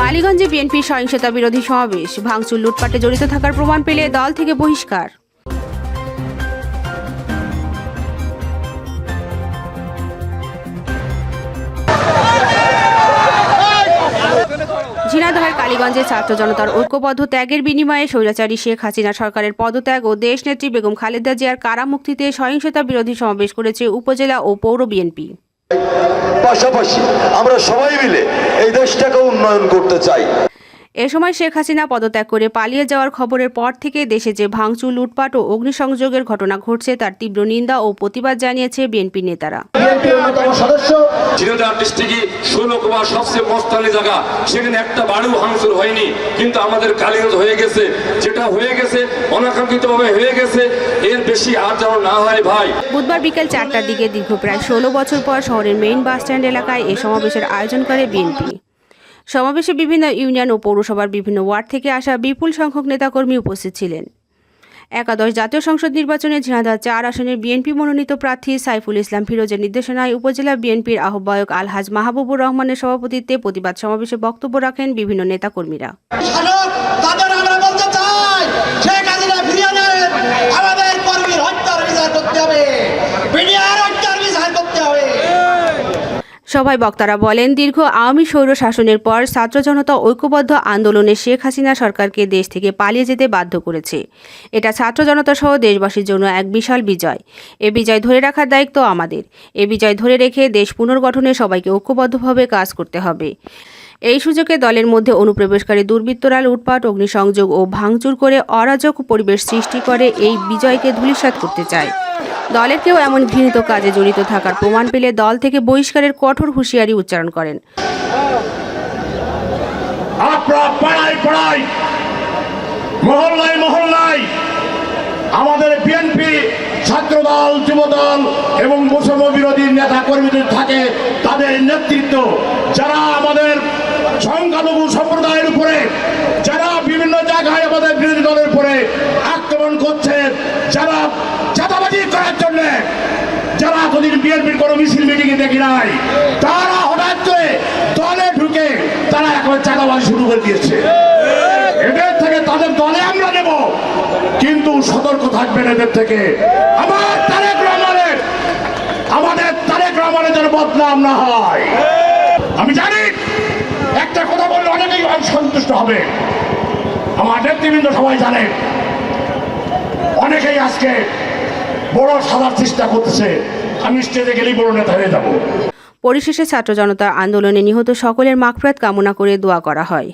কালীগঞ্জে বিএনপির সহিংসতা বিরোধী সমাবেশ। ভাঙচুর লুটপাটে জড়িত থাকার প্রমাণ পেলে দল থেকে বহিষ্কার। ঝিনাইদহের কালীগঞ্জে ছাত্র জনতার ঐক্যবদ্ধ ত্যাগের বিনিময়ে স্বৈরাচারী শেখ হাসিনা সরকারের পদত্যাগ ও দেশনেত্রী বেগম খালেদা জিয়ার কারামুক্তিতে সহিংসতা বিরোধী সমাবেশ করেছে উপজেলা ও পৌর বিএনপি। পাশাপাশি আমরা সবাই মিলে এই দেশটাকে উন্নয়ন করতে চাই। এ সময় শেখ হাসিনা পদত্যাগ করে পালিয়ে যাওয়ার খবরের পর থেকে দেশে যে ভাঙচুর লুটপাট ও অগ্নিসংযোগের ঘটনা ঘটছে তার তীব্র নিন্দা ও প্রতিবাদ জানিয়েছে বিএনপি নেতারা। বিএনপির অন্যতম সদস্য ঝিনাইদহ ডিস্ট্রিক্টে ষোলকুবা সবচেয়ে মস্তানি জায়গা। সেখানে একটা বাড়িও ভাঙচুর হয়নি কিন্তু আমাদের কালীগঞ্জ হয়ে গেছে। যেটা হয়ে গেছে অনাকাঙ্ক্ষিতভাবে হয়ে গেছে এর বেশি আর যেন না হয় ভাই। বুধবার বিকেল চারটার দিকে দীর্ঘ প্রায় ষোলো বছর পর শহরের মেইন বাস স্ট্যান্ড এলাকায় এ সমাবেশের আয়োজন করে বিএনপি। সমাবেশে বিভিন্ন ইউনিয়ন ও পৌরসভার বিভিন্ন ওয়ার্ড থেকে আসা বিপুল সংখ্যক নেতাকর্মী উপস্থিত ছিলেন। একাদশ জাতীয় সংসদ নির্বাচনে ঝিনাদার চার আসনের বিএনপি মনোনীত প্রার্থী সাইফুল ইসলাম ফিরোজের নির্দেশনায় উপজেলা বিএনপির আহ্বায়ক আলহাজ মাহবুবুর রহমানের সভাপতিত্বে প্রতিবাদ সমাবেশে বক্তব্য রাখেন বিভিন্ন নেতাকর্মীরা শাসক তাদের আমরা বলতে চাই শেখ হাসিনা ফিরিয়ে নেন আমাদের কর্মীর হত্যার বিচার করতে হবে বিডিআর হত্যার বিচার করতে হবে সভায় বক্তারা বলেন, দীর্ঘ আওয়ামী স্বৈর শাসনের পর ছাত্র জনতা ঐক্যবদ্ধ আন্দোলনে শেখ হাসিনা সরকারকে দেশ থেকে পালিয়ে যেতে বাধ্য করেছে। এটা ছাত্র জনতা সহ দেশবাসীর জন্য এক বিশাল বিজয়। এ বিজয় ধরে রাখার দায়িত্ব আমাদের। এ বিজয় ধরে রেখে দেশ পুনর্গঠনে সবাইকে ঐক্যবদ্ধভাবে কাজ করতে হবে। এই সুযোগে দলের মধ্যে অনুপ্রবেশকারী দুর্বৃত্তরা লুটপাট, অগ্নিসংযোগ ও ভাঙচুর করে অরাজক পরিবেশ সৃষ্টি করে এই বিজয়কে ধূলিসাৎ করতে চায়। দলের কেউ এমন ঘৃণিত কাজে জড়িত থাকার প্রমাণ পেলে দল থেকে বহিষ্কারের কঠোর হুঁশিয়ারি উচ্চারণ করেন। আপনারা পাড়ায় পাড়ায়, মহল্লায় আমাদের বিএনপি ছাত্রদল, যুবদল এবং মুসলম বিরোধী নেতা কর্মীদের থাকে, তাদের নেতৃত্ব, যারা আমাদের সংখ্যালঘু সম্প্রদায়ের উপরে, যারা বিভিন্ন জায়গায় আমাদের বিরোধী দলের উপরে আক্রমণ করছে যারা চাঁদাবাজি করার জন্য, যারা এতদিন বিএনপির কোনো মিছিল মিটিংয়ে দেখি নাই, তারা হঠাৎ করে দলে ঢুকে তারা এখন চাঁদাবাজি শুরু করে দিয়েছে। এদের থেকে, তাদের দলে আমরা নেব, কিন্তু সতর্ক থাকবেন এদের থেকে। আমার তারেক রহমানের, আমাদের তারেক রহমানের যেন বদনাম না হয়। আমি জানি একটা কথা বললে অনেকেই অনেক সন্তুষ্ট হবে। আমার নেতৃবৃন্দ সবাই জানে অনেকেই আজকে বড় সাদার চেষ্টা করতেছে। আমি স্টেজে গেলেই বড় নেতা হয়ে যাব। পরিশেষে ছাত্র জনতা আন্দোলনে নিহত সকলের মাকপ্রাত কামনা করে দোয়া করা হয়।